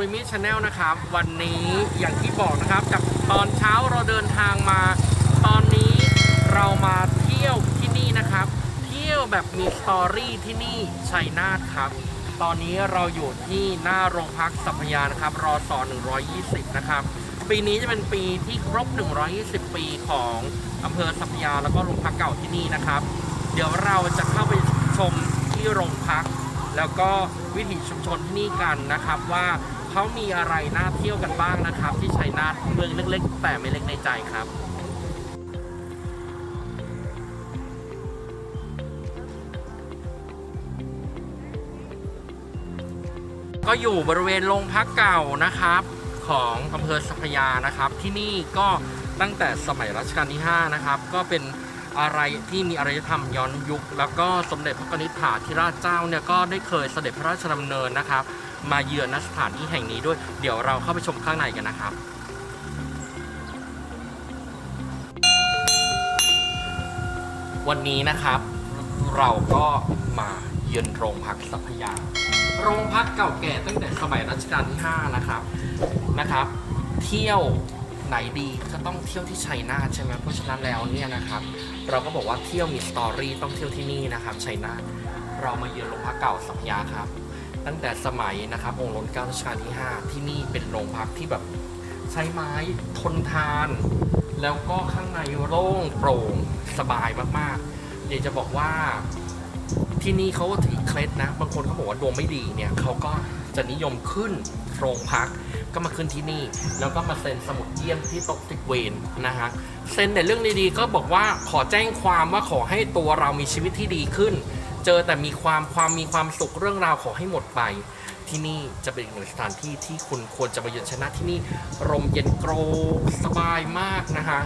ริมิชแนลนะครับ วันนี้อย่างที่บอกนะครับจากตอนเช้าเราเดินทางมา ตอนนี้เรามาเที่ยวที่นี่นะครับ เที่ยวแบบมีสตอรี่ที่นี่ชัยนาทครับ ตอนนี้เราอยู่ที่หน้าโรงพักสัพยานะครับรอสอ120 นะครับ ปีนี้จะเป็นปีที่ครบ 120 ปีของอำเภอสัพยาแล้วก็โรงพักเก่าที่นี่นะครับ เดี๋ยวเราจะเข้าไปชมที่โรงพัก แล้วก็วิถีชุมชนที่นี่กันนะครับว่า เขามีอะไรน่าเที่ยวกันบ้างนะครับ ที่ชัยนาทเมืองเล็กๆ แต่ไม่เล็กในใจครับก็อยู่บริเวณโรงพักเก่านะครับของอำเภอสัพยานะครับ ที่นี่ก็ตั้งแต่สมัยรัชกาลที่ 5 นะครับ ก็เป็นอะไรที่มีอารยธรรมย้อนยุค แล้วก็สมเด็จพระนิษฐาธิราชเจ้าเนี่ยก็ได้เคยเสด็จพระราชดำเนินนะครับ มาเยือนณสถานที่แห่งนี้ด้วย เดี๋ยวเราเข้าไปชมข้างในกันนะครับ วันนี้นะครับ เราก็มาเยือนโรงพักสัพยา โรงพักเก่าแก่ตั้งแต่สมัยรัชกาลที่ 5 นะครับนะครับ เที่ยวไหนดีก็ต้องเที่ยวที่ชัยนาทใช่ไหมเพราะฉะนั้นแล้วเนี่ยนะครับ เราก็บอกว่าเที่ยวมีสตอรี่ต้องเที่ยวที่นี่นะครับชัยนาทเรามาเยือนโรงพักเก่าสัพยาครับ ตั้งแต่สมัยนะครับองค์รัชกาลรัชกาลที่ 5 ที่นี่เป็นโรงพักที่แบบใช้ไม้ทนทาน แล้วก็ข้างในโล่งโปร่งสบายมากๆ อยากจะบอกว่าที่นี่เขาถือเคล็ดนะ บางคนเขาบอกว่าดวงไม่ดีเนี่ยเขาก็จะนิยมขึ้นโรงพักก็มาขึ้นที่นี่ แล้วก็มาเซ็นสมุดเยี่ยมที่โต๊ะติดเวรนะฮะเซ็นแต่เรื่องดีๆก็บอกว่าขอแจ้งความว่าขอให้ตัวเรามีชีวิตที่ดีขึ้น เจอแต่มีความความมีความสุขเรื่องราวขอให้หมดไป ที่นี่จะเป็นอีกหนึ่งสถานที่ที่คุณควรจะมาเยือนชนะที่นี่ลมเย็นโกรกสบายมากนะคะ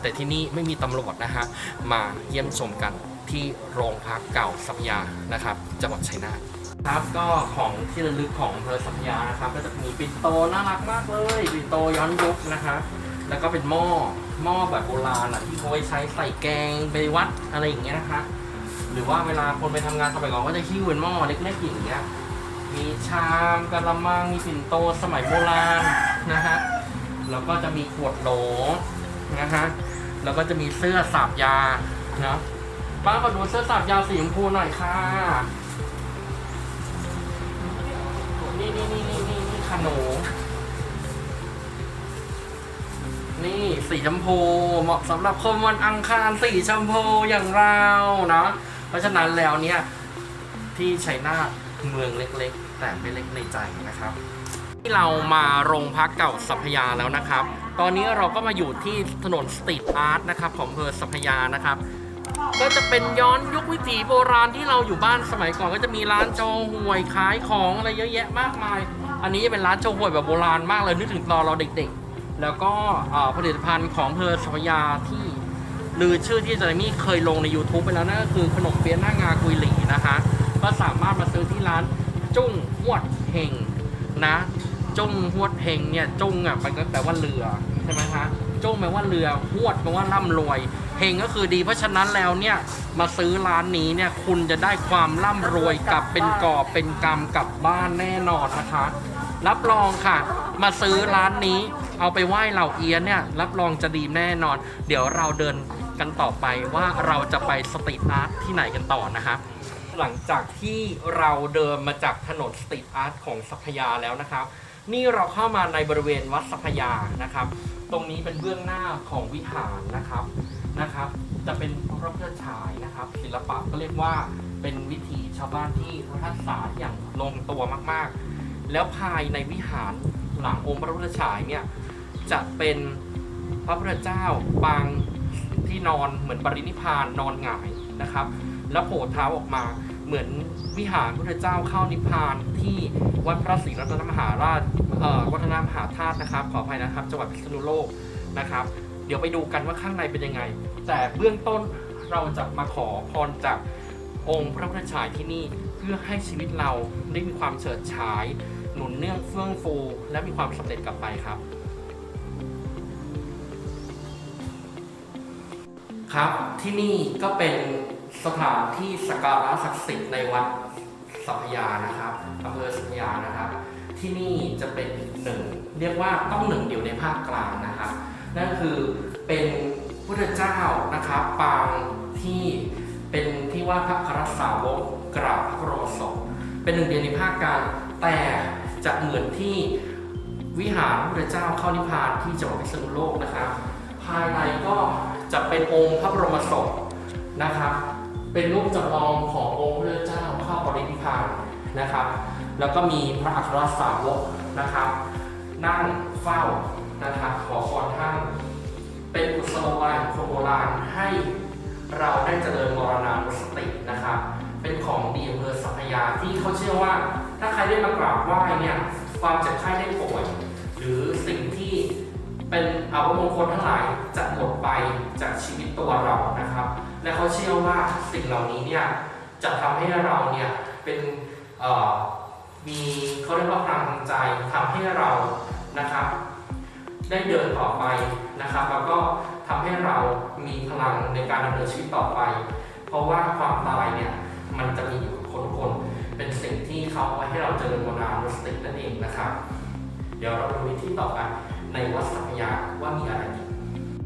แต่ที่นี่ไม่มีตำรวจนะฮะมาเยี่ยมชมกันที่โรงพักเก่าสัพยานะครับจังหวัดชัยนาทครับก็ของที่ระลึกของอำเภอสัพยานะครับ ก็จะมีปิ่นโตน่ารักมากเลยปิ่นโตย้อนยุคนะครับแล้วก็เป็นหม้อหม้อแบบโบราณอะที่เขาไว้ใช้ใส่แกงไปวัดอะไรอย่างเงี้ยนะคะ หรือว่าเวลาคนไปทำงานสมัยก่อนก็จะหิ้วเป็นหม้อเล็กๆอย่างเงี้ย มีชามกระมังมีปิ่นโตสมัยโบราณนะฮะแล้วก็จะมีขวดโหลนะฮะแล้วก็จะมีเสื้อสาบยานะป้าขอดูเสื้อสาบยาสีชมพูหน่อยค่ะนี่นี่นี่นี่นี่นี่ขนมนี่สีชมพูเหมาะสำหรับคนวันอังคารสีชมพูอย่างเรานะ เพราะฉะนั้นแล้วเนี่ยที่ชัยนาทเมืองเล็กๆ แต่ไม่เล็กในใจนะครับ ที่เรามาโรงพักเก่าสัพยาแล้วนะครับ ตอนนี้เราก็มาอยู่ที่ถนนสตรีทอาร์ตนะครับของอำเภอสัพยานะครับก็จะเป็นย้อนยุควิถีโบราณที่เราอยู่บ้านสมัยก่อนก็จะมีร้านโจห่วยขายของอะไรเยอะแยะมากมาย อันนี้จะเป็นร้านโจห่วยแบบโบราณมากเลยนึกถึงตอนเราเด็กๆ แล้วก็ผลิตภัณฑ์ของอำเภอสัพพยาที่ ลือชื่อที่อาจมี่เคยลงใน YouTube ไปแล้วนั่นก็คือขนมเปี๊ยะหน้างากุยหลีนะคะ ก็สามารถมาซื้อที่ร้านจุ้งหวดเฮงนะจุ้งหวดเฮงเนี่ยจุ้งอะมันก็แปลว่าเรือใช่ไหมคะจุ้งแปลว่าเรือหวดแปลว่าร่ำรวยเฮงก็คือดีเพราะฉะนั้นแล้วเนี่ยมาซื้อร้านนี้เนี่ยคุณจะได้ความร่ำรวยกลับเป็นกอบเป็นกำกลับบ้านแน่นอนนะคะ รับรองค่ะ มาซื้อร้านนี้เอาไปไหว้เหล่าเอียนเนี่ยรับรองจะดีแน่นอน เดี๋ยวเราเดิน กันต่อไปว่าเราจะไปสตรีทอาร์ตที่ไหนกันต่อนะครับ หลังจากที่เราเดินมาจากถนนสตรีทอาร์ตของสัพยาแล้วนะครับ นี่เราเข้ามาในบริเวณวัดสัพยานะครับ ตรงนี้เป็นเบื้องหน้าของวิหารนะครับนะครับ จะเป็นพระพุทธฉายนะครับ ศิลปะก็เรียกว่าเป็นวิถีชาวบ้านที่รักษาอย่างลงตัวมากๆ แล้วภายในวิหารหลังองค์พระพุทธฉายเนี่ยจะเป็นพระพุทธเจ้าปาง ที่นอนเหมือนปรินิพานนอนหงายนะครับ แล้วโผล่เท้าออกมาเหมือนวิหารพระพุทธเจ้าเข้านิพพานที่วัดพระศรีรัตนมหาราชวัฒนมหาธาตุนะครับ ขออภัยนะครับ จังหวัดพิษณุโลกนะครับ เดี๋ยวไปดูกันว่าข้างในเป็นยังไง แต่เบื้องต้นเราจะมาขอพรจากองค์พระพุทธฉายที่นี่เพื่อให้ชีวิตเราได้มีความเฉิดฉาย หนุนเนื่องเฟื่องฟู และมีความสำเร็จกลับไปครับ ครับ ที่นี่ก็เป็นสถานที่สักการะศักดิ์สิทธิ์ในวัดสัพยานะครับอำเภอสัพยานะครับ ที่นี่จะเป็นหนึ่งเรียกว่าต้องหนึ่งเดียวในภาคกลางนะครับ นั่นคือเป็นพุทธเจ้านะครับปางที่เป็นที่ว่าพระครสาวกกราบพระรมศพเป็นหนึ่งเดียวในภาคกลางแต่จะเหมือนที่วิหารพระเจ้าเข้านิพพานที่จังหวัดพิษณุโลกนะครับ ภายในก็จะเป็นองค์พระบรมศพนะครับ เป็นรูปจำลองขององค์พระเจ้าข้าปรินิพพานนะครับ แล้วก็มีพระอัครสาวกนะครับ นั่งเฝ้านะครับขอพรท่านเป็นกุศโลบายของคนโบราณให้เราได้เจริญมรณานุสตินะครับ เป็นของดีอำเภอสัพยาที่เขาเชื่อว่า ถ้าใครได้มากราบไหว้เนี่ยความเจ็บไข้ได้ป่วย หรือสิ่ง เป็นอาวมงคลทั้งหลายจะหมดไปจากชีวิตตัวเรานะครับ และเขาเชื่อว่าสิ่งเหล่านี้เนี่ยจะทำให้เราเนี่ยเป็นมีเขาเรียกว่าพลังใจทำให้เรานะครับ ได้เดินต่อไปนะครับ แล้วก็ทำให้เรามีพลังในการดำเนินชีวิตต่อไป เพราะว่าความตายเนี่ยมันจะมีอยู่คนคนเป็นสิ่งที่เขาไว้ให้เราเจริญมรณานุสตินั่นเองนะครับ เดี๋ยวเราดูในที่ต่อไป ในวัดสัพยาว่ามีอะไรอีก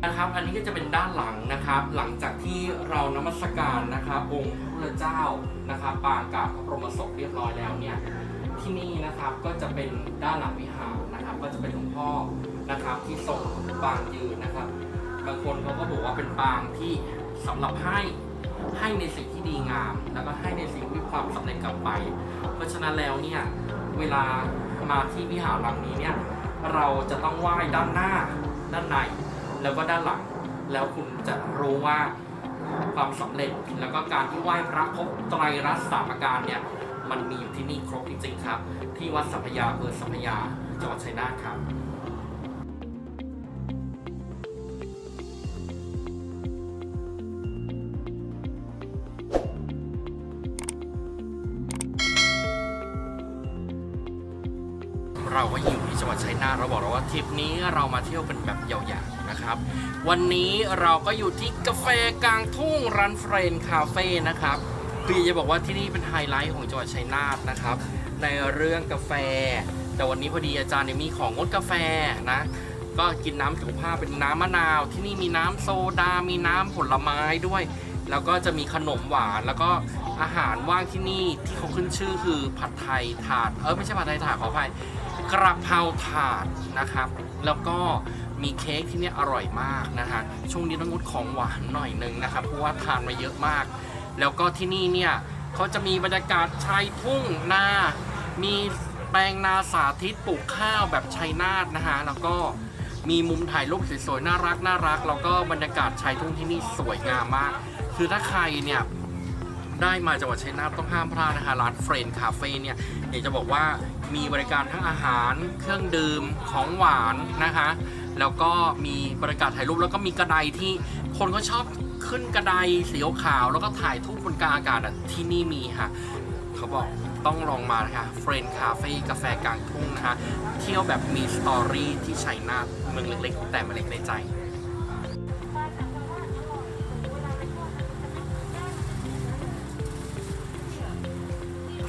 นะครับ อันนี้ก็จะเป็นด้านหลังนะครับ หลังจากที่เรานมัสการนะครับ องค์พระพุทธเจ้านะครับปางกับพระบรมศพเรียบร้อยแล้วเนี่ยที่นี่นะครับก็จะเป็นด้านหลังวิหารนะครับ ก็จะเป็นหลวงพ่อนะครับที่ทรงปางยืนนะครับ บางคนเขาก็บอกว่าเป็นปางที่สำหรับให้ให้ในสิ่งที่ดีงาม แล้วก็ให้ในสิ่งที่ความสำเร็จกลับไป เพราะฉะนั้นแล้วเนี่ยเวลามาที่วิหารหลังนี้เนี่ย เราจะต้องไหว้ด้านหน้า ด้านใน แล้วก็ด้านหลัง แล้วคุณจะรู้ว่าความสำเร็จแล้วก็การที่ไหว้พระครบไตรรัตน์สามประการเนี่ยมันมีอยู่ที่นี่ครบจริงๆครับ ที่วัดสัพพยาอำเภอสัพยาจังหวัดชัยนาทครับ เราก็อยู่ที่จังหวัดชัยนาทเราบอกแล้วว่าทริปนี้เรามาเที่ยวเป็นแบบยาวๆนะครับ วันนี้เราก็อยู่ที่กาแฟกลางทุ่งรันเฟรนคาเฟ่นะครับคืออยากจะบอกว่าที่นี่เป็นไฮไลท์ของจังหวัดชัยนาทนะครับ ในเรื่องกาแฟ แต่วันนี้พอดีอาจารย์เนี่ยมีของงดกาแฟนะก็กินน้ำสุขภาพเป็นน้ำมะนาว ที่นี่มีน้ำโซดา มีน้ำผลไม้ด้วย แล้วก็จะมีขนมหวาน แล้วก็อาหารว่างที่นี่ที่เขาขึ้นชื่อคือผัดไทยถาด เออไม่ใช่ผัดไทยถาดขออภัย กระเพราถาดนะครับ แล้วก็มีเค้กที่นี่อร่อยมากนะฮะช่วงนี้ต้องงดของหวานหน่อยหนึงนะครับเพราะว่าทานมาเยอะมาก แล้วก็ที่นี่เนี่ยเขาจะมีบรรยากาศชายทุ่งนามีแปลงนาสาธิตปลูกข้าวแบบชัยนาทนะฮะแล้วก็มีมุมถ่ายรูปสวยๆน่ารักน่ารักแล้วก็บรรยากาศชายทุ่งที่นี่สวยงามมาก คือถ้าใครเนี่ย ได้มาจังหวัดชัยนาทต้องห้ามพลาดนะคะร้านเฟรนคาเฟ่เนี่ยอยากจะบอกว่ามีบริการทั้งอาหารเครื่องดื่มของหวานนะคะ แล้วก็มีบริการถ่ายรูปแล้วก็มีกระไดที่คนก็ชอบขึ้นกระไดสีขาว แล้วก็ถ่ายทุกบนกลางอากาศอะที่นี่มีค่ะเขาบอกต้องลองมานะคะเฟรนคาเฟ่กาแฟกลางทุ่งนะคะเที่ยวแบบมีสตอรี่ที่ชัยนาทเมืองเล็กๆ แต่ไม่เล็กในใจ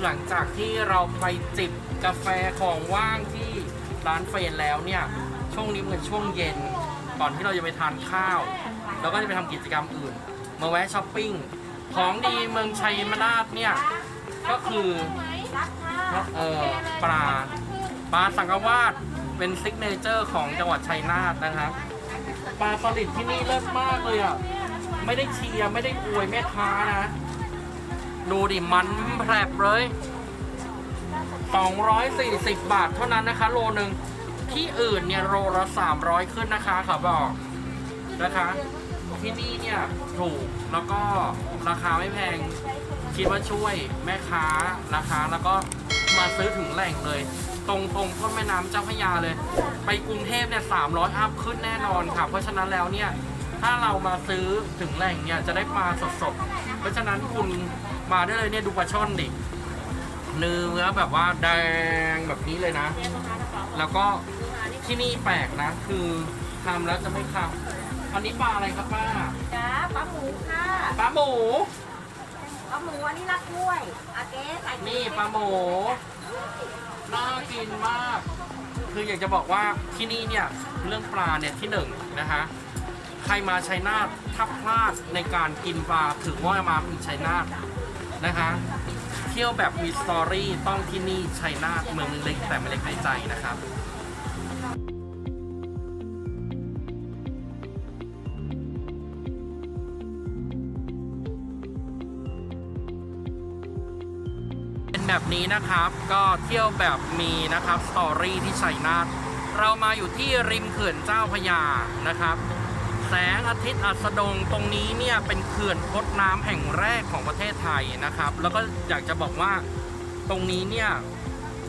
หลังจากที่เราไปจิบกาแฟของว่างที่ร้านเฟรนแล้วเนี่ย ช่วงนี้เป็นช่วงเย็น ก่อนที่เราจะไปทานข้าวแล้วก็จะไปทำกิจกรรมอื่น มาแวะช้อปปิ้ง ของดีเมืองชัยนาทเนี่ย ก็คือเออปลาปลาสังกวาดเป็นซิกเนเจอร์ของจังหวัดชัยนาทนะครับปลาสลิดที่นี่เลิศมากเลยอะ ไม่ได้เชียร์ไม่ได้อวยแม่ค้านะ ดูดิมันแผลบเลย240 บาทเท่านั้นนะคะ โลหนึ่งที่อื่นเนี่ยโลละ300 ขึ้นนะคะขาบอกนะคะที่นี่เนี่ยถูกแล้วก็ราคาไม่แพง คิดว่าช่วยแม่ค้านะคะแล้วก็มาซื้อถึงแหล่งเลย ตรงตรงต้นแม่น้ำเจ้าพระยาเลย ไปกรุงเทพเนี่ย300อัพขึ้นแน่นอนค่ะ เพราะฉะนั้นแล้วเนี่ยถ้าเรามาซื้อถึงแหล่งเนี่ยจะได้ปลาสดๆ เพราะฉะนั้นคุณ มาได้เลยเนี่ยดูปลาช่อนดิเนื้อแบบว่าแดงแบบนี้เลยนะ แล้วก็ที่นี่แปลกนะ คือทำแล้วจะไม่คาวอันนี้ปลาอะไรครับป้าจ้าปลาหมูค่ะปลาหมูปลาหมูอันนี้รักกล้วยอาเก๊ใส่นี่ปลาหมูน่ากินมาก คืออยากจะบอกว่าที่นี่เนี่ยเรื่องปลาเนี่ยที่หนึ่งนะคะใครมาชัยนาทถ้าพลาดในการกินปลาถือว่ามาผิดชัยนาท นะคะ เที่ยวแบบมีสตอรี่ต้องที่นี่ชัยนาทเมืองเล็กแต่ไม่เล็กในใจนะครับเป็นแบบนี้นะครับก็เที่ยวแบบมีนะครับสตอรี่ที่ชัยนาทเรามาอยู่ที่ริมเขื่อนเจ้าพยานะครับ แสงอาทิตย์อัสดงตรงนี้เนี่ยเป็นเขื่อนพดน้ำแห่งแรกของประเทศไทยนะครับ แล้วก็อยากจะบอกว่าตรงนี้เนี่ย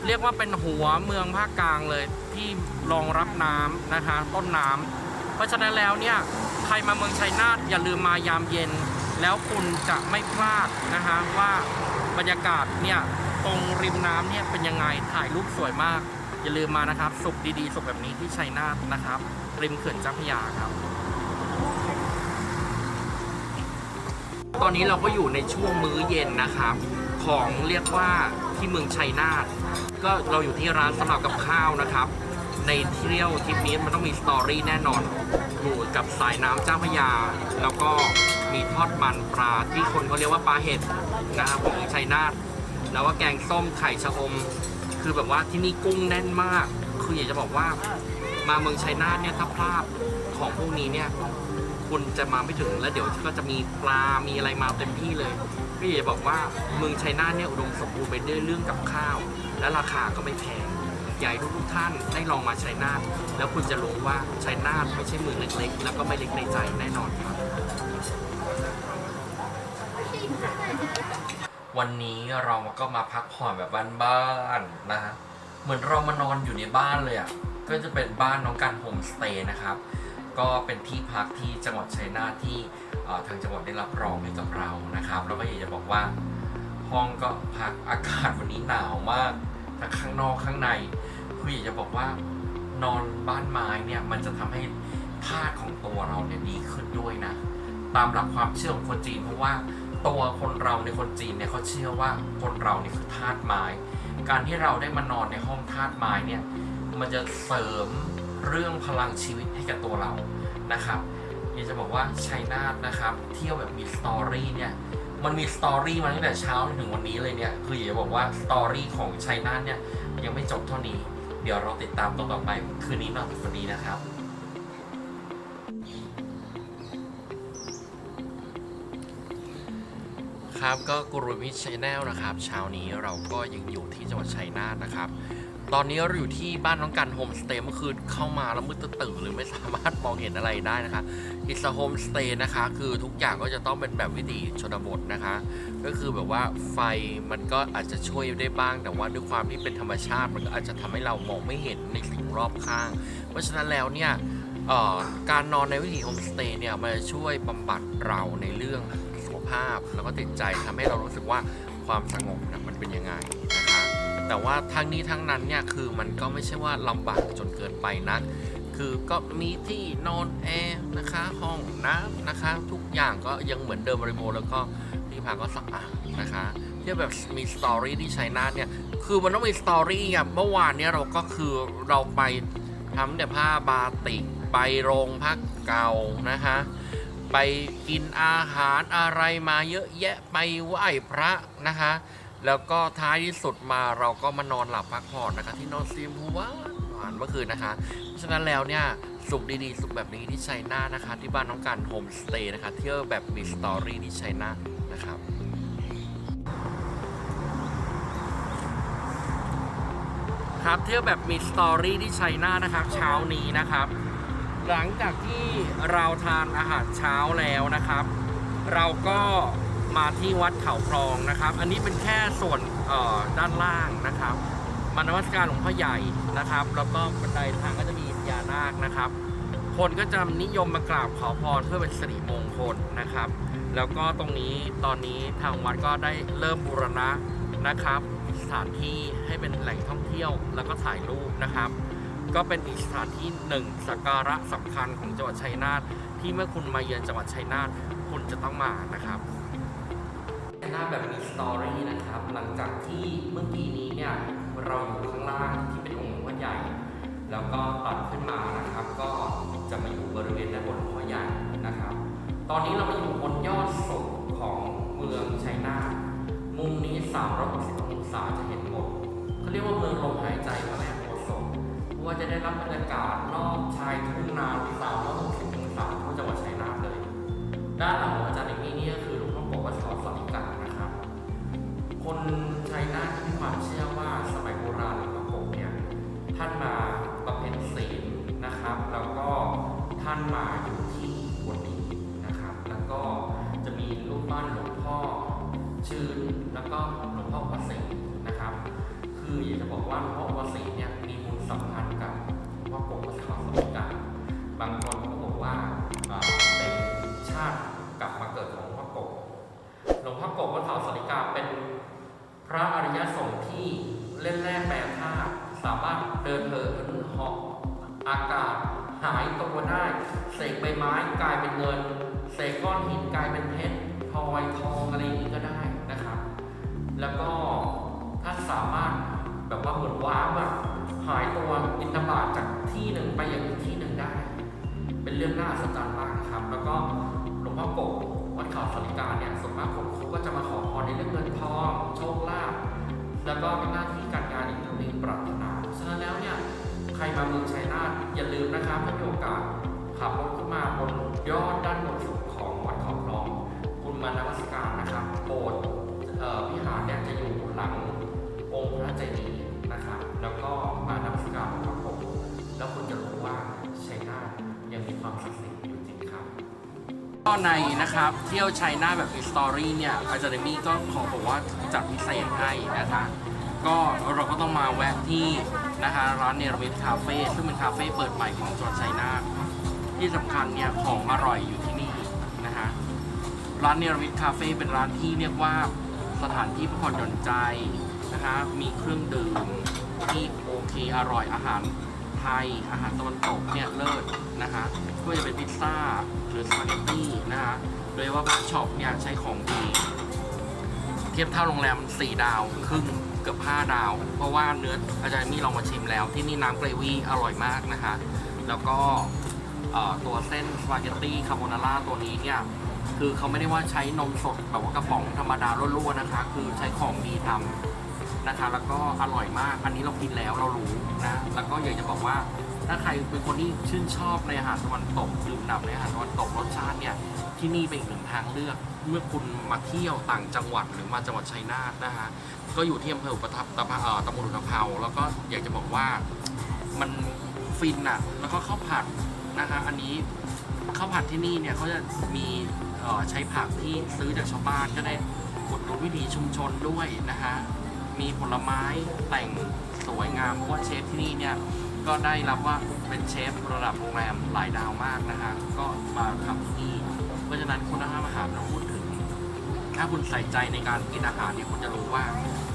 เรียกว่าเป็นหัวเมืองภาคกลางเลยที่รองรับน้ำนะคะต้นน้ำเพราะฉะนั้นแล้วเนี่ยใครมาเมืองชัยนาทอย่าลืมมายามเย็น แล้วคุณจะไม่พลาดนะคะว่าบรรยากาศเนี่ยตรงริมน้ำเนี่ยเป็นยังไงถ่ายรูปสวยมาก อย่าลืมมานะครับ สุขดีๆ สุขแบบนี้ที่ชัยนาทนะครับ ริมเขื่อนเจ้าพระยาครับ ตอนนี้เราก็อยู่ในช่วงมื้อเย็นนะครับ ของเรียกว่าที่เมืองชัยนาทก็เราอยู่ที่ร้านสำหรับกับข้าวนะครับ ในเที่ยวทริปนี้มันต้องมีสตอรี่แน่นอนอยู่กับสายน้ำเจ้าพระยา แล้วก็มีทอดมันปลาที่คนเขาเรียกว่าปลาเห็ดนะครับของชัยนาทแล้วก็แกงส้มไข่ชะอม คือแบบว่าที่นี่กุ้งแน่นมาก คืออยากจะบอกว่ามาเมืองชัยนาทเนี่ยถ้าพลาดของพวกนี้เนี่ย คุณจะมาไม่ถึงแล้วเดี๋ยวก็จะมีปลา มีอะไรมาเต็มที่เลย ก็อยากจะบอกว่าเมืองชัยนาทเนี่ยอุดมสมบูรณ์ไปด้วยเรื่องกับข้าว และราคาก็ไม่แพงอยากให้ทุกท่านได้ลองมาชัยนาทแล้วคุณจะรู้ว่าชัยนาทไม่ใช่เมืองเล็กๆ แล้วก็ไม่เล็กในใจแน่นอนครับวันนี้เราก็มาพักผ่อนแบบบ้านๆนะฮะเหมือนเรามานอนอยู่ในบ้านเลยอะก็จะเป็นบ้านน้องการโฮมสเตย์นะครับ ก็เป็นที่พักที่จังหวัดชัยนาทที่ทางจังหวัดได้รับรองให้กับเรานะครับ แล้วก็อยากจะบอกว่าห้องก็พักอากาศวันนี้หนาวมากทั้งข้างนอกข้างในคืออยากจะบอกว่านอนบ้านไม้เนี่ยมันจะทำให้ธาตุของตัวเราเนี่ยดีขึ้นด้วยนะ ตามหลักความเชื่อของคนจีน เพราะว่าตัวคนเราในคนจีนเนี่ยเขาเชื่อว่าคนเราเนี่ยคือธาตุไม้ การที่เราได้มานอนในห้องธาตุไม้เนี่ยมันจะเสริม เรื่องพลังชีวิตให้กับตัวเรานะครับอยากจะบอกว่าชัยนาทนะครับเที่ยวแบบมีสตอรี่เนี่ยมันมีสตอรี่มาตั้งแต่เช้าถึงวันนี้เลยเนี่ยคืออยากจะบอกว่าสตอรี่ของชัยนาทเนี่ยยังไม่จบเท่านี้ เดี๋ยวเราติดตามต่อต่อไปคืนนี้นอนฝันดีนะครับครับก็กูรูวิชชแนลนะครับเช้านี้เราก็ยังอยู่ที่จังหวัดชัยนาทนะครับ ตอนนี้เราอยู่ที่บ้านน้องกันโฮมสเตย์เมื่อคืนเข้ามาแล้วมืดตื่นหรือไม่สามารถมองเห็นอะไรได้นะคะอิสโฮมสเตย์นะคะ คือทุกอย่างก็จะต้องเป็นแบบวิถีชนบทนะคะ ก็คือแบบว่าไฟมันก็อาจจะช่วยได้บ้าง แต่ว่าด้วยความที่เป็นธรรมชาติ มันก็อาจจะทำให้เรามองไม่เห็นในสิ่งรอบข้าง เพราะฉะนั้นแล้วเนี่ยการนอนในวิถีโฮมสเตย์เนี่ยมันจะช่วยบำบัดเราในเรื่องสุขภาพ แล้วก็ติดใจทำให้เรารู้สึกว่าความสงบนะมันเป็นยังไงนะ แต่ว่าทั้งนี้ทั้งนั้นเนี่ยคือมันก็ไม่ใช่ว่าลำบากจนเกินไปนะคือก็มีที่นอนแอร์นะคะห้องน้ำนะคะ ทุกอย่างก็ยังเหมือนเดิมบริบูรณ์แล้วก็ที่พักก็สะอาดนะคะเที่ยวแบบมีสตอรี่ที่ชัยนาทเนี่ยคือมันต้องมีสตอรี่อะเมื่อวานเนี่ยเราก็คือเราไปทำแต่ผ้าบาติกไปโรงพักเก่านะคะไปกินอาหารอะไรมาเยอะแยะไปไหว้พระนะคะ แล้วก็ท้ายที่สุดมาเราก็มานอนหลับพักผ่อนนะคะที่นอนซีมพูวานหวานเมื่อคืนนะคะ ฉะนั้นแล้วเนี่ยสุขดีๆ สุขแบบนี้ที่ชัยนานะคะ ที่บ้านน้องการโฮมสเตย์นะคะ เที่ยวแบบมีสตอรี่ที่ชัยนานะครับครับเที่ยวแบบมีสตอรี่ที่ชัยนานะครับเช้านี้นะครับ หลังจากที่เราทานอาหารเช้าแล้วนะครับ เราก็ มาที่วัดเขาคลองนะครับ อันนี้เป็นแค่ส่วนด้านล่างนะครับมานมัสการหลวงพ่อใหญ่นะครับ แล้วก็บันไดทางก็จะมีพญานาคนะครับ คนก็จะนิยมมากราบขอพรเพื่อเป็นสิริมงคลนะครับ แล้วก็ตรงนี้ตอนนี้ทางวัดก็ได้เริ่มบูรณะนะครับ สถานที่ให้เป็นแหล่งท่องเที่ยวแล้วก็ถ่ายรูปนะครับ ก็เป็นอีกสถานที่หนึ่งสักการะสำคัญของจังหวัดชัยนาทที่เมื่อคุณมาเยือนจังหวัดชัยนาทคุณจะต้องมานะครับ นาแบบมีสตอรี่นะครับ หลังจากที่เมื่อกี้นี้เนี่ยเราอยู่ข้างล่างที่เป็นองค์หลวงพ่อใหญ่ แล้วก็ตัดขึ้นมานะครับ ก็จะมาอยู่บริเวณด้านบนหลวงพ่อใหญ่นะครับ ตอนนี้เรามาอยู่บนยอดสุดของเมืองชัยนาทมุมนี้ 360องศาจะเห็นหมดเขาเรียกว่าเมืองลมหายใจพระแม่โพธิ์ศพเพราะว่าจะได้รับบรรยากาศรอบชายทุ่งนา360องศาทั่วจังหวัดชัยนาทเลย ด้านหลังของอาจารย์ หินหาะอากาศหายตัวได้ เสกใบไม้กลายเป็นเงิน เสกก้อนหินกลายเป็นเพชรพลอยทองอะไรอย่างนี้ก็ได้นะครับ แล้วก็ถ้าสามารถแบบว่าเหมือนว้าบอะหายตัวอินทบาทจากที่หนึ่งไปอย่างอีกที่หนึ่งได้ เป็นเรื่องน่าอัศจรรย์มากนะครับ แล้วก็หลวงพ่อกบวัดเขาสริกาเนี่ยส่วนมากคนเขาก็จะมาขอพรในเรื่องเงินทองโชคลาภแล้วก็เป็นหน้าที่การงานอย่างที่งปรารถนาฉะนั้นแล้วเนี่ย รมาเมืองชัยนาทอย่าลืมนะครับถ้ามีโอกาสขับรถขึ้นมาบนยอดด้านบนสุดของวัดขาพร้อมคุณมานมัสการนะครับโบสถ์วิหารเนี่ยจะอยู่หลังองค์พระเจดีย์นะครับ แล้วก็มานมัสการหลวงพ่อปกแล้วคุณจะรู้ว่าชัยนาทยังมีความศักดิ์สิทธิ์อยู่จริงครับก็ในนะครับเที่ยวชัยนาทแบบมีสตอรี่เนี่ยอาจารย์มี่ก็ขอบอกว่าจัดพิเศษให้นะคะก็เราก็ต้องมาแวะที่ นะคะร้านเนรมิตคาเฟ่ซึ่งเป็นคาเฟ่เปิดใหม่ของจังหวัดชัยนาทที่สำคัญเนี่ยของอร่อยอยู่ที่นี่นะคะร้านเนรมิตคาเฟ่เป็นร้านที่เรียกว่าสถานที่พักผ่อนหย่อนใจนะคะมีเครื่องดื่มที่โอเคอร่อยอาหารไทยอาหารตะวันตกเนี่ยเลิศนะคะไม่ว่าจะเป็นพิซซ่าหรือสปาเกตตี้นะคะโดยว่าช็อปเนี่ยใช้ของดี เทียบเท่าโรงแรม 4 ดาวครึ่งเกือบ 5 ดาว เพราะว่าเนื้ออาจารย์มี่ลองมาชิมแล้ว ที่นี่น้ำเกรวี่อร่อยมากนะคะ แล้วก็ตัวเส้นสปาเกตตี้คาโบนาร่าตัวนี้เนี่ยคือเขาไม่ได้ว่าใช้นมสดแบบว่ากระป๋องธรรมดาล้วนๆนะคะ คือใช้ของดีทำนะคะ แล้วก็อร่อยมาก อันนี้เรากินแล้วเรารู้นะ แล้วก็อยากจะบอกว่า ถ้าใครเป็นคนที่ชื่นชอบในอาหารตะวันตกดื่มด่ำในอาหารตะวันตกรสชาติเนี่ยที่นี่เป็นอีกหนึ่งทางเลือก เมื่อคุณมาเที่ยวต่างจังหวัดหรือมาจังหวัดชัยนาทนะฮะก็อยู่ที่อำเภออุปทับตะเอ่อตำบลอุตภเปาแล้วก็อยากจะบอกว่ามันฟินอะแล้วก็ข้าวผัดนะคะอันนี้ข้าวผัดที่นี่เนี่ยเขาจะมีเอ่อใช้ผักที่ซื้อจากชาวบ้านก็ได้อุดหนุนวิถีชุมชนด้วยนะฮะมีผลไม้แต่งสวยงามเพราะว่าเชฟที่นี่เนี่ย ก็ได้รับว่าเป็นเชฟระดับโรงแรมหลายดาวมากนะฮะก็มาทำที่นี่เพราะฉะนั้นคุณภาพอาหารเราพูดถึง ถ้าคุณใส่ใจในการกินอาหารเนี่ยคุณจะรู้ว่า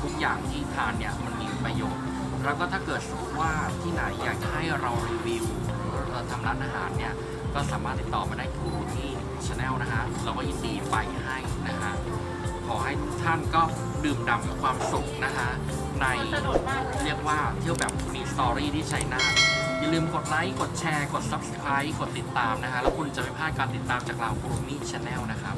ทุกอย่างที่ทานเนี่ยมันมีประโยชน์ แล้วก็ถ้าเกิดสมมติว่าที่ไหนอยากจะให้เรารีวิวหรือเราทำร้านอาหารเนี่ยก็สามารถติดต่อมาได้ที่ที่ช anel นะฮะเราก็ยินดีไปให้นะฮะขอให้ทุกท่านก็ดื่มด่ำกับความสุขนะฮะในเรียกว่าเที่ยวแบบมี ตอรี่ที่ชัยนาทอย่าลืมกดไลค์ กดแชร์ กด subscribe กดติดตามนะฮะ แล้วคุณจะไม่พลาดการติดตามจากเรากลุ่มมี่ชาแนลนะครับ